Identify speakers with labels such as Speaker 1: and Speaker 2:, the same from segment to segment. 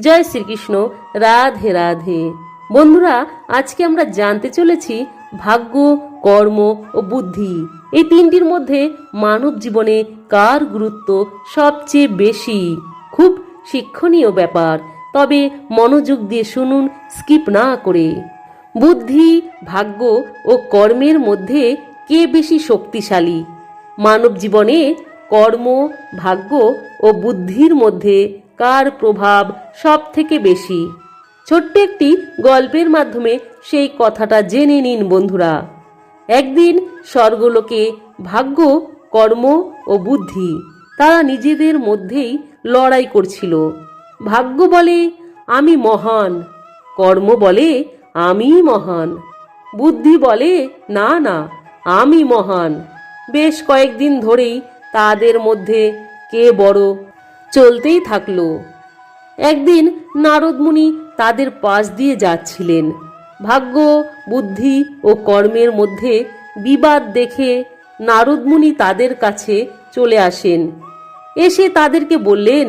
Speaker 1: জয় শ্রীকৃষ্ণ, রাধে রাধে। বন্ধুরা, আজকে আমরা জানতে চলেছি ভাগ্য, কর্ম ও বুদ্ধি। এই তিনটির মধ্যে মানব জীবনে কার গুরুত্ব সবচেয়ে বেশি? খুব শিক্ষণীয় ব্যাপার। তবে মনোযোগ দিয়ে শুনুন, স্কিপ না করে। বুদ্ধি, ভাগ্য ও কর্মের মধ্যে কে বেশি শক্তিশালী? মানব জীবনে কর্ম, ভাগ্য ও বুদ্ধির মধ্যে কার প্রভাব সব থেকে বেশি? ছোট্ট একটি গল্পের মাধ্যমে সেই কথাটা জেনে নিন বন্ধুরা। একদিন স্বর্গলোকে ভাগ্য, কর্ম ও বুদ্ধি তারা নিজেদের মধ্যেই লড়াই করছিল। ভাগ্য বলে, আমি মহান। কর্ম বলে, আমি মহান। বুদ্ধি বলে, না না, আমি মহান। বেশ কয়েকদিন ধরেই তাদের মধ্যে কে বড় চলতেই থাকল। একদিন নারদমুনি তাদের পাশ দিয়ে যাচ্ছিলেন। ভাগ্য, বুদ্ধি ও কর্মের মধ্যে বিবাদ দেখে নারদমুনি তাদের কাছে চলে আসেন। এসে তাদেরকে বললেন,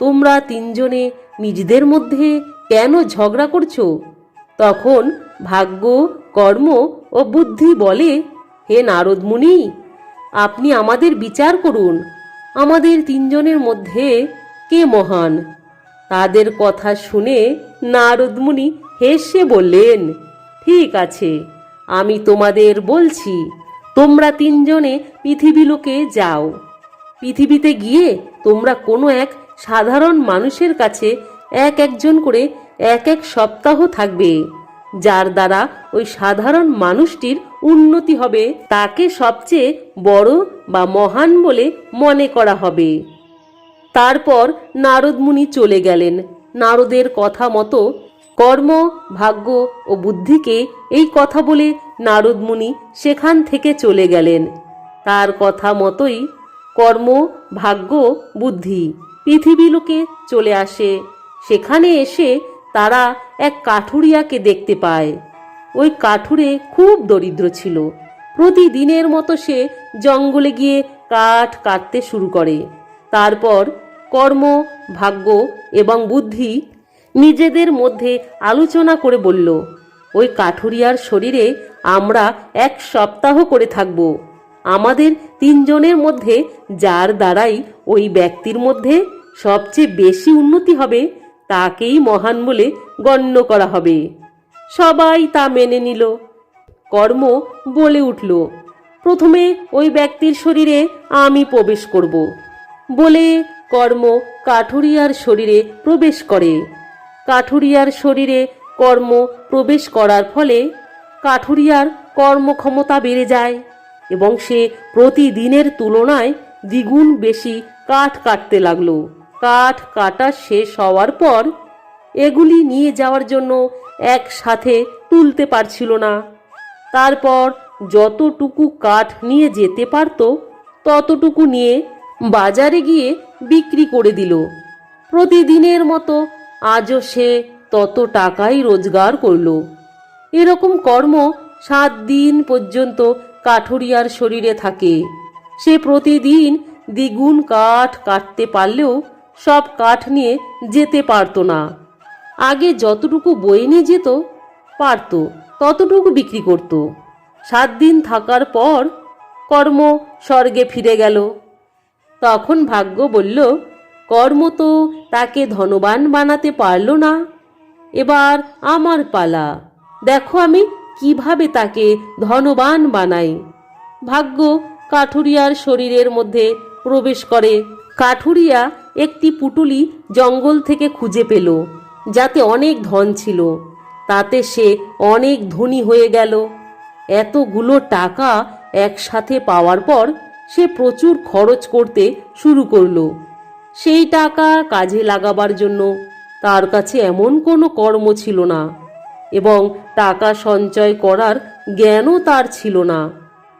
Speaker 1: তোমরা তিনজনে নিজেদের মধ্যে কেন ঝগড়া করছ? তখন ভাগ্য, কর্ম ও বুদ্ধি বলে, হে নারদমুনি, আপনি আমাদের বিচার করুন। আমাদের তিনজনের মধ্যে কে মহান? তাদের কথা শুনে নারদমুনি হেসে বললেন, ঠিক আছে, আমি তোমাদের বলছি, তোমরা তিনজনে পৃথিবী লোকে যাও। পৃথিবীতে গিয়ে তোমরা কোনো এক সাধারণ মানুষের কাছে এক একজন করে এক এক সপ্তাহ থাকবে। যার দ্বারা ওই সাধারণ মানুষটির উন্নতি হবে, তাকে সবচেয়ে বড় বা মহান বলে মনে করা হবে। তারপর নারদমুনি চলে গেলেন। নারদের কথা মতো কর্ম, ভাগ্য ও বুদ্ধিকে এই কথা বলে নারদমুনি সেখান থেকে চলে গেলেন। তার কথা মতোই কর্ম, ভাগ্য, বুদ্ধি পৃথিবী লোকে চলে আসে। সেখানে এসে তারা এক কাঠুরিয়াকে দেখতে পায়। ওই কাঠুরে খুব দরিদ্র ছিল। প্রতিদিনের মতো সে জঙ্গলে গিয়ে কাঠ কাটতে শুরু করে। তারপর কর্ম, ভাগ্য এবং বুদ্ধি নিজেদের মধ্যে আলোচনা করে বলল, ওই কাঠুরিয়ার শরীরে আমরা এক সপ্তাহ করে থাকব। আমাদের তিনজনের মধ্যে যার দ্বারাই ওই ব্যক্তির মধ্যে সবচেয়ে বেশি উন্নতি হবে তাকেই মহান বলে গণ্য করা হবে। সবাই তা মেনে নিল। কর্ম বলে উঠল, প্রথমে ওই ব্যক্তির শরীরে আমি প্রবেশ করব। বলে কর্ম কাঠুরিয়ার শরীরে প্রবেশ করে। কাঠুরিয়ার শরীরে কর্ম প্রবেশ করার ফলে কাঠুরিয়ার কর্মক্ষমতা বেড়ে যায় এবং সে প্রতিদিনের তুলনায় দ্বিগুণ বেশি কাঠ কাটতে লাগল। কাঠ কাটা শেষ হওয়ার পর এগুলি নিয়ে যাওয়ার জন্য একসাথে তুলতে পারছিল না। তারপর যতটুকু কাঠ নিয়ে যেতে পারত, ততটুকু নিয়ে বাজারে গিয়ে বিক্রি করে দিল। প্রতিদিনের মতো আজও সে তত টাকাই রোজগার করল। এরকম কর্ম সাত দিন পর্যন্ত কাঠুরিয়ার শরীরে থাকে। সে প্রতিদিন দ্বিগুণ কাঠ কাটতে পারলেও সব কাঠ নিয়ে যেতে পারতো না। আগে যতটুকু বয়ে নিয়ে যেত, পারত, ততটুকু বিক্রি করত। সাত দিন থাকার পর কর্ম স্বর্গে ফিরে গেল। তখন ভাগ্য বলল, কর্ম তো তাকে ধনবান বানাতে পারল না। এবার আমার পালা। দেখো আমি কীভাবে তাকে ধনবান বানাই। ভাগ্য কাঠুরিয়ার শরীরের মধ্যে প্রবেশ করে। কাঠুরিয়া একটি পুটুলি জঙ্গল থেকে খুঁজে পেল, যাতে অনেক ধন ছিল। তাতে সে অনেক ধনী হয়ে গেল। এতগুলো টাকা একসাথে পাওয়ার পর সে প্রচুর খরচ করতে শুরু করল। সেই টাকা কাজে লাগাবার জন্য তার কাছে এমন কোনো কর্ম ছিল না এবং টাকা সঞ্চয় করার জ্ঞানও তার ছিল না।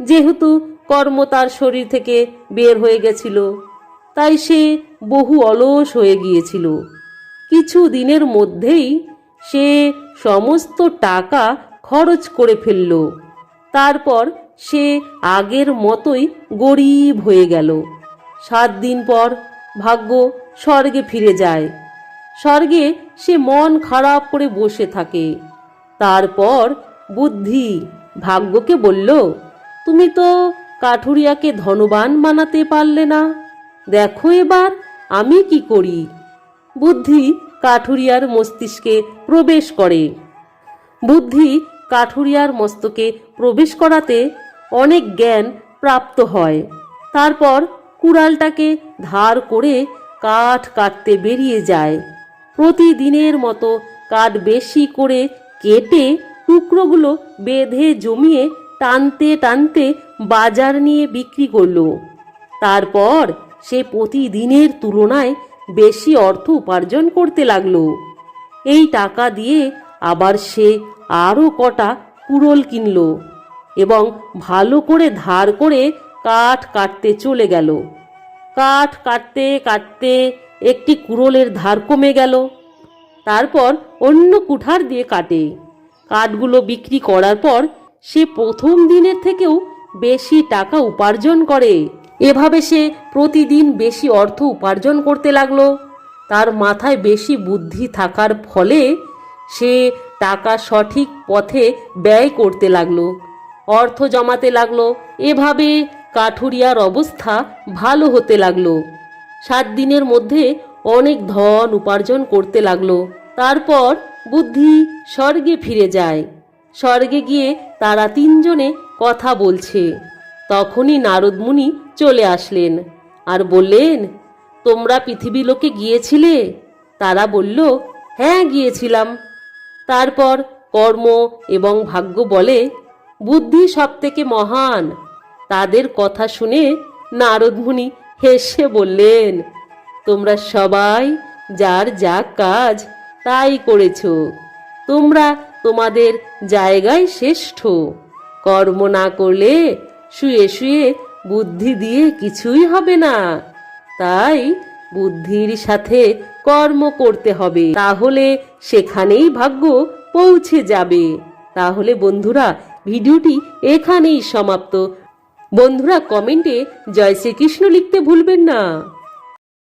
Speaker 1: যেহেতু কর্ম তার শরীর থেকে বের হয়ে গেছিল তাই সে বহু অলস হয়ে গিয়েছিল। কিছু দিনের মধ্যেই সে সমস্ত টাকা খরচ করে ফেলল। তারপর সে আগের মতোই গরিব হয়ে গেল। সাত দিন পর ভাগ্য স্বর্গে ফিরে যায়। স্বর্গে সে মন খারাপ করে বসে থাকে। তারপর বুদ্ধি ভাগ্যকে বলল, তুমি তো কাঠুরিয়াকে ধনবান বানাতে পারলে না। দেখো এবার আমি কি করি। বুদ্ধি কাঠুরিয়ার মস্তিষ্কে প্রবেশ করে। বুদ্ধি কাঠুরিয়ার মস্তকে প্রবেশ করাতে অনেক জ্ঞান প্রাপ্ত হয়। তারপর কুড়ালটাকে ধার করে কাঠ কাটতে বেরিয়ে যায়। প্রতিদিনের মতো কাঠ বেশি করে কেটে টুকরোগুলো বেঁধে জমিয়ে টানতে টানতে বাজার নিয়ে বিক্রি করল। তারপর সে প্রতিদিনের তুলনায় বেশি অর্থ উপার্জন করতে লাগল। এই টাকা দিয়ে আবার সে আরও কটা কুড়োল কিনল এবং ভালো করে ধার করে কাঠ কাটতে চলে গেল। কাঠ কাটতে কাটতে একটি কুড়োলের ধার কমে গেল। তারপর অন্য কুঠার দিয়ে কাটে। কাঠগুলো বিক্রি করার পর সে প্রথম দিনের থেকেও বেশি টাকা উপার্জন করে। এভাবে সে প্রতিদিন বেশি অর্থ উপার্জন করতে লাগল। তার মাথায় বেশি বুদ্ধি থাকার ফলে সে টাকা সঠিক পথে ব্যয় করতে লাগল, অর্থ জমাতে লাগল। এভাবে কাঠুরিয়ার অবস্থা ভালো হতে লাগল। সাত দিনের মধ্যে অনেক ধন উপার্জন করতে লাগল। তারপর বুদ্ধি স্বর্গে ফিরে যায়। স্বর্গে গিয়ে তারা তিনজনে কথা বলছে। তখনই নারদমুনি চলে আসলেন। আর বললেন, তোমরা পৃথিবী লোকে গিয়েছিলে? তারা বলল হ্যাঁ গিয়েছিলাম। তারপর কর্ম এবং ভাগ্য বলে, বুদ্ধি সব থেকে মহান। তাদের কথা শুনে নারদমুনি হেসে বললেন, তোমরা সবাই যার যা কাজ তাই করেছ। তোমরা তোমাদের জায়গায় শ্রেষ্ঠ। কর্ম না করলে শুয়ে শুয়ে বুদ্ধি দিয়ে কিছুই হবে না। তাই বুদ্ধির সাথে কর্ম করতে হবে। তাহলে সেখানেই ভাগ্য পৌঁছে যাবে। তাহলে বন্ধুরা, ভিডিওটি এখানেই সমাপ্ত। বন্ধুরা, কমেন্টে জয় শ্রীকৃষ্ণ লিখতে ভুলবেন না।